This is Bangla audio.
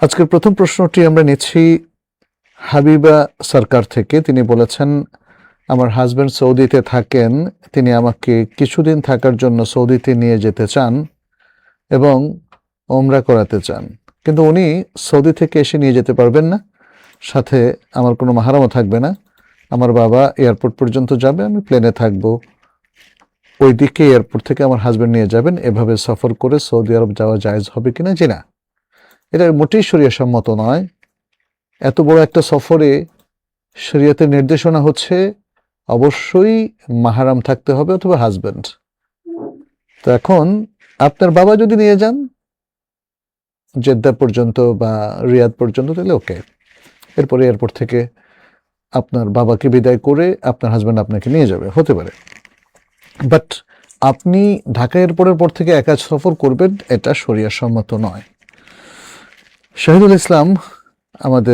আজকের প্রথম প্রশ্নটি আমরা নিচ্ছি হাবিবা সরকার থেকে। তিনি বলেছেন, আমার হাজবেন্ড সৌদিতে থাকেন, তিনি আমাকে কিছুদিন থাকার জন্য সৌদিতে নিয়ে যেতে চান এবং ওমরা করাতে চান। কিন্তু উনি সৌদি থেকে এসে নিয়ে যেতে পারবেন না। সাথে আমার কোনো মাহারামও থাকবে না। আমার বাবা এয়ারপোর্ট পর্যন্ত যাবে, আমি প্লেনে থাকব। ওই দিকে এয়ারপোর্ট থেকে আমার হাজবেন্ড নিয়ে যাবেন। এভাবে সফর করে সৌদি আরব যাওয়া জায়েজ হবে কিনা জি না। এটা মোটেই সম্মত নয়। এত বড় একটা সফরে শরিয়াতের নির্দেশনা হচ্ছে অবশ্যই মাহারাম থাকতে হবে অথবা হাজবেন্ড তো এখন আপনার বাবা যদি নিয়ে যান, জেদ্দা পর্যন্ত বা রিয়াদ পর্যন্ত, তাহলে ওকে এরপরে এয়ারপোর্ট থেকে আপনার বাবাকে বিদায় করে আপনার হাজব্যান্ড আপনাকে নিয়ে যাবে, হতে পারে। বাট আপনি ঢাকা এয়ারপোর্টের পর থেকে একা সফর করবেন, এটা সম্মত নয়। শাহিদুল ইসলাম আমাদের